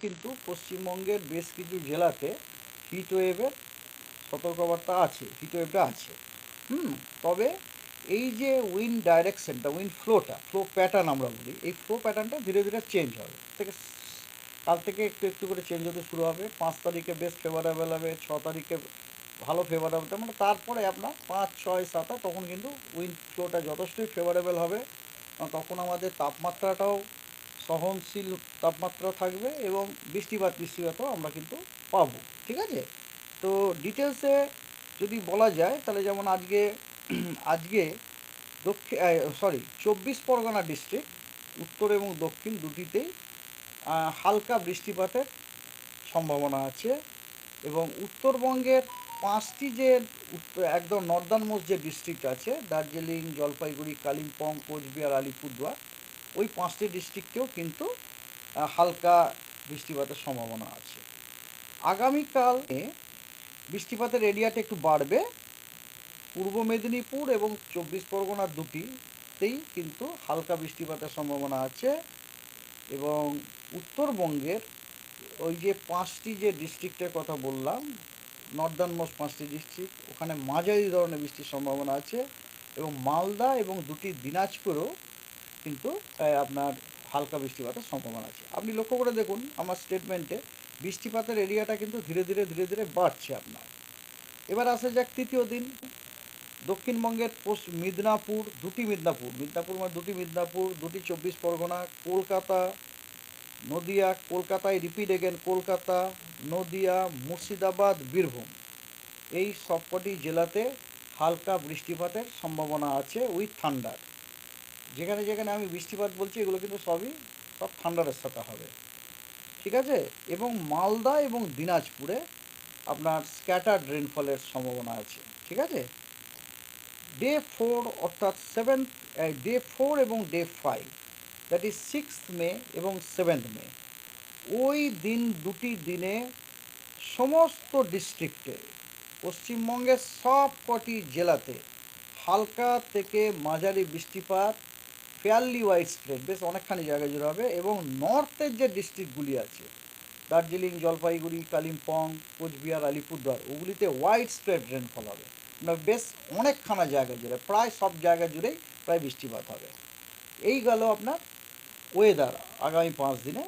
কিন্তু পশ্চিমবঙ্গের বেশ কিছু জেলাতে হিট ওয়েভের সতর্কবার্তা আছে হিট ওয়েভটা আছে। হুম, তবে এই যে উইন্ড ডাইরেকশনটা উইন্ড ফ্লোটা ফ্লো প্যাটার্ন আমরা বলি, এই ফ্লো প্যাটার্নটা ধীরে ধীরে চেঞ্জ হবে। থেকে কাল থেকে একটু একটু করে চেঞ্জ হতে শুরু হবে। পাঁচ তারিখে বেশ ফেভারেবল হবে, ছ তারিখে ভালো ফেভারেবল মানে তারপরে আপনার পাঁচ, ছয়, সাত তখন কিন্তু উইন্ড ফ্লোটা যথেষ্টই ফেভারেবল হবে। তখন আমাদের তাপমাত্রাটাও সহনশীল তাপমাত্রা থাকবে এবং বৃষ্টিপাত বৃষ্টিপাতও আমরা কিন্তু পাব, ঠিক আছে? তো ডিটেলসে যদি বলা যায়, তাহলে যেমন আজকে আজকে দক্ষিণ সরি চব্বিশ পরগনা ডিস্ট্রিক্ট উত্তর এবং দক্ষিণ দুটিতেই হালকা বৃষ্টিপাতের সম্ভাবনা আছে এবং উত্তরবঙ্গের পাঁচটি যে একদম নর্দার্ন মোস্ট যে ডিস্ট্রিক্ট আছে, দার্জিলিং, জলপাইগুড়ি, কালিম্পং, কোচবিহার, আলিপুরদুয়ার ওই পাঁচটি ডিস্ট্রিক্টেও কিন্তু হালকা বৃষ্টিপাতের সম্ভাবনা আছে। আগামীকাল বৃষ্টিপাতের এরিয়াটা একটু বাড়বে। পূর্ব মেদিনীপুর এবং চব্বিশ পরগনা দুটিতেই কিন্তু হালকা বৃষ্টিপাতের সম্ভাবনা আছে এবং উত্তরবঙ্গের ওই যে পাঁচটি যে ডিস্ট্রিক্টের কথা বললাম নর্দার্ন মোস্ট পাঁচটি ডিস্ট্রিক্ট ওখানে মাঝারি ধরনের বৃষ্টির সম্ভাবনা আছে এবং মালদা এবং দুটি দিনাজপুরেও কিন্তু আপনার হালকা বৃষ্টিপাতের সম্ভাবনা আছে। আপনি লক্ষ্য করে দেখুন, আমার স্টেটমেন্টে বৃষ্টিপাতের এরিয়াটা কিন্তু ধীরে ধীরে ধীরে ধীরে বাড়ছে আপনার। এবার আসা যাক তৃতীয় দিন। দক্ষিণবঙ্গের পশ্চিম মিদনাপুর, দুটি মিদনাপুর। মিদনাপুর মানে দুটি মিদনাপুর, দুটি চব্বিশ পরগনা, কলকাতা, নদিয়া, কলকাতায় রিপিট এগেন কলকাতা, নদিয়া, মুর্শিদাবাদ, বীরভূম। এই সবকটি জেলাতে হালকা বৃষ্টিপাতের সম্ভাবনা আছে উইথ থান্ডার যেখানে যেখানে আমি বৃষ্টিপাত বলছি, এগুলো কিন্তু সবই সব থান্ডারের সাথে হবে। ঠিক আছে? এবং মালদা এবং দিনাজপুরে আপনার স্ক্যাটার্ড রেনফলের সম্ভাবনা আছে। ঠিক আছে? ডে ফোর অর্থাৎ সেভেন্থ ডে ফোর এবং day five that is sixth May এবং সেভেন্থ মে ওই দিন দুটি দিনে সমস্ত ডিস্ট্রিক্টে পশ্চিমবঙ্গের সব কটি জেলাতে হালকা থেকে মাঝারি বৃষ্টিপাত ফেয়ারলি ওয়াইড স্প্রেড বেশ অনেকখানি জায়গা জুড়ে হবে এবং নর্থের যে ডিস্ট্রিক্টগুলি আছে, দার্জিলিং, জলপাইগুড়ি, কালিম্পং, কোচবিহার, আলিপুরদুয়ার, ওগুলিতে ওয়াইড স্প্রেড রেনফল হবে। মানে বেশ অনেকখানা জায়গা জুড়ে, প্রায় সব জায়গা জুড়েই প্রায় বৃষ্টিপাত হবে। এই গেল আপনার ওয়েদার আগামী পাঁচ দিনে।